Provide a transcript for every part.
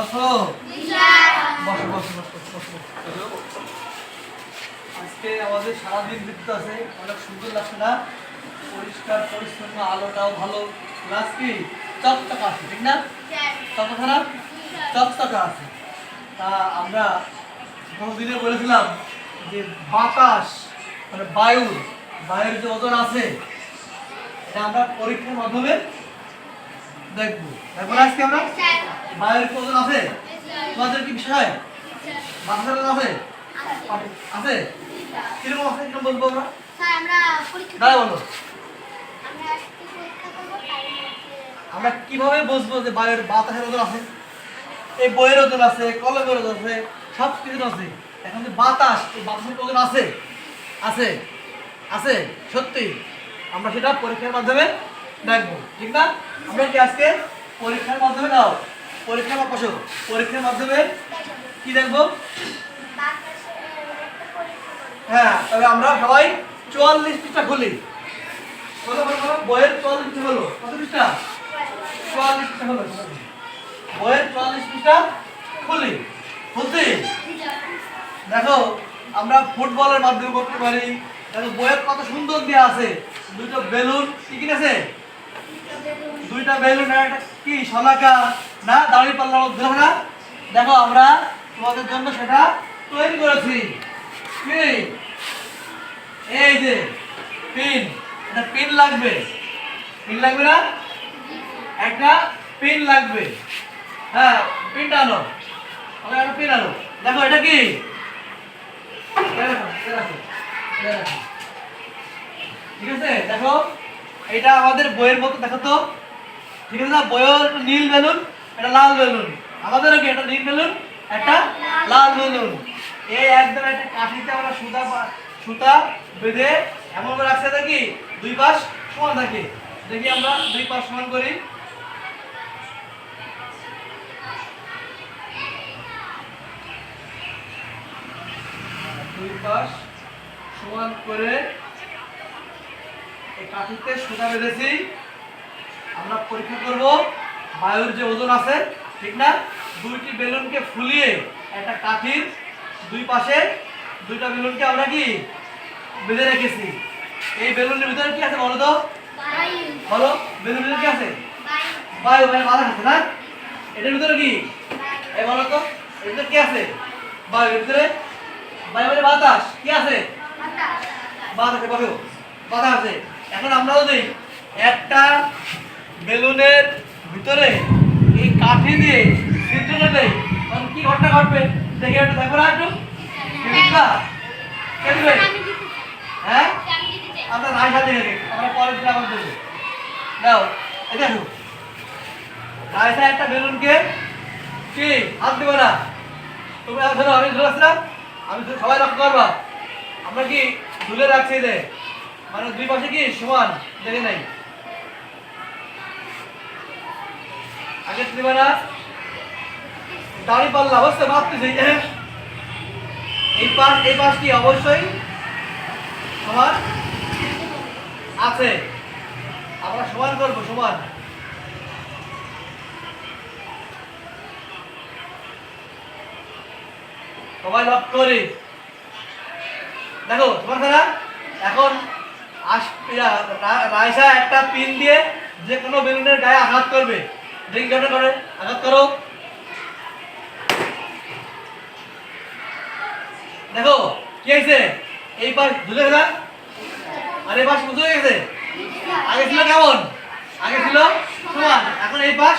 বসো বসো বসো বসো বসো। আজকে আমাদের সারাদিন বিদ্যুৎ আছে অনেক সুন্দর লাগছে না? পরিষ্কার পরিচ্ছন্ন আলোটাও ভালো। প্লাস কি? চকচকা আছে ঠিক না? চকচকা না? চকচকা আছে। তা আমরা দিনে বলেছিলাম যে বাতাস মানে বায়ু বায়ুর যে ওজন আছে এটা আমরা পরীক্ষার মাধ্যমে দেখব। দেখব আজকে আমরা? বায়ুর কি ওজন আছে তোমাদের কি বিষয়? বাতাসের ওজন আছে? আছে। কীরকম আছে? কীরকম বলব আমরা? স্যার আমরা পরীক্ষা দাঁড়া বলো। আমরা কীভাবে বুঝব যে বায়ুর বাতাসের ওজন আছে? এই বইয়ের ওজন আছে কলমের ওজন আছে সব কিছু আছে। এখন যে বাতাস এই বাতাসের ওজন আছে? আছে। আছে? সত্যি। আমরা সেটা পরীক্ষার মাধ্যমে দেখব। ঠিক না? আমরা কি আজকে পরীক্ষার মাধ্যমে পরীক্ষার মাধ্যমে পরীক্ষার মাধ্যমে কি দেখব? পরীক্ষা হ্যাঁ তবে আমরা সবাই চুয়াল্লিশ পৃষ্ঠা খুলি? বইয়ের চুয়াল্লিশ হলো। কত পৃষ্ঠা? চুয়াল্লিশ পৃষ্ঠা হলো। বইয়ের চুয়াল্লিশ পৃষ্ঠা খুলি। খুলছি? দেখো, আমরা ফুটবলের মাধ্যমে করতে পারি, দেখো বইয়ের কত সুন্দর দেওয়া আছে। দুটো বেলুন কি আছে? দুইটা বেলুন একটা কি, শলাকা। না দাঁড়িয়ে পাল্লার মধ্যে না। দেখো, আমরা তোমাদের জন্য সেটা তৈরি করেছি। কি? এই যে, পিন। এটা পিন লাগবে। পিন লাগবে না? একটা পিন লাগবে। হ্যাঁ পিনটা আনো। আমি একটা পিন আনো। দেখো, এটা কি। ঠিক আছে? দেখো। এটা আমাদের বইয়ের মতো, দেখো তো। ঠিক আছে না? বইয়ের নীল বেলুন, একটা লাল বেলুন। আমাদেরও কি একটা নীল বেলুন? একটা লাল বেলুন। এই একদম একটা কাঠিতে আমরা সুতা সুতা বেঁধে এমন করে রাখছে থাকি দুই পাশ সমান থাকে। দেখি আমরা দুই পাশ সমান করি? দুই পাশ সমান করে এই কাঠিতে সুতা বেঁধেছি। আমরা পরীক্ষা করব বায়ুর যে ওজন আছে, ঠিক না? দুইটি বেলুনকে ফুলিয়ে একটা কাঠির দুই পাশে দুইটা বেলুনকে আমরা কি বেঁধে রেখেছি। এই বেলুনের ভিতরে কি আছে বলো তো? বায়ু বলো, বেলুনের ভিতরে কি আছে? বায়ু বায়ু মানে বাতাস আছে না? এটার ভিতরে কি? এই বলো তো এর ভিতরে কি আছে? বায়ুর ভিতরে? বায়ু মানে বাতাস, কি আছে? বাতাস বলো। বাতাস আছে। এখন আমরা যদি একটা বেলুনের ভিতরে এই কাঠি দিয়ে ছিদ্র করে তখন কি ঘটনা ঘটবে? দেখে একটু, দেখো না একটু। হ্যাঁ? আমরা একটা বেলুনকে কি, হাত না? তুমি আমি ধরে আসলাম। আমি সবাই লক্ষ্য করবা। আমরা কি ঝুলে রাখছি যে মানে দুই পাশে কি সমান? দেখে নাই। আগে দেবে না দাড়ি পাল্লা বুঝতে ভাবতেছি এই পাশ এই পাশ কি অবশ্যই সমান? আছে। আমরা সমান করব, সমান। সবাই লক করি। দেখো, তোমার খেলা? এখন রাইসা একটা পিন দিয়ে যে কোনো বেলুনের গায়ে আঘাত করবে। করে, আঘাত করো। দেখো, কি হয়েছে? এই পাশ ধুলে গেলা? আর এই পাশ বুঝে গেছে? আগে ছিল কেমন? আগে ছিল সমান। এখন এই পাশ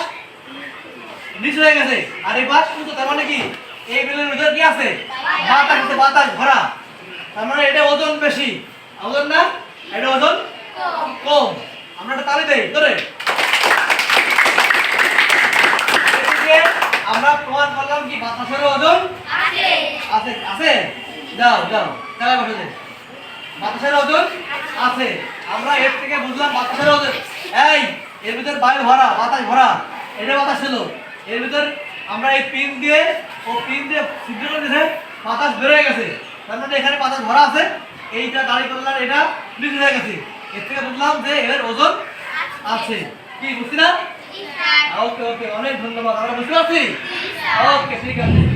নিচু হয়ে গেছে। আর এই পাশ উঁচু, তার মানে কি? এই বেলুনের ভিতরে কি আছে? বাতাস আছে, বাতাস, ভরা। তার মানে এটা ওজন বেশি। ওজন না? এটা ওজন কম। আমরা একটা তালি দেই ধরে। আমরা প্রমাণ করলাম কি বাতাসের ওজন? আছে। আছে আছে? যাও যাও জায়গায় বসে দে। বাতাসের ওজন? আছে। আমরা এর থেকে বুঝলাম বাতাসের ওজন। এই এর ভিতর বায়ু ভরা বাতাস ভরা। এটা বাতাস ছিল। এর ভিতর আমরা এই পিন দিয়ে ও পিন দিয়ে ছিদ্র করে দিয়েছে বাতাস বের হয়ে গেছে। তার মানে এখানে বাতাস ভরা আছে। এইটা দাঁড়ি করলাম এটা নিচে হয়ে গেছে। এর থেকে বুঝলাম যে এর ওজন আছে। কি বুঝছি না? ওকে ওকে অনেক ধন্যবাদ। আমরা বুঝতে পারছি? ওকে ঠিক আছে।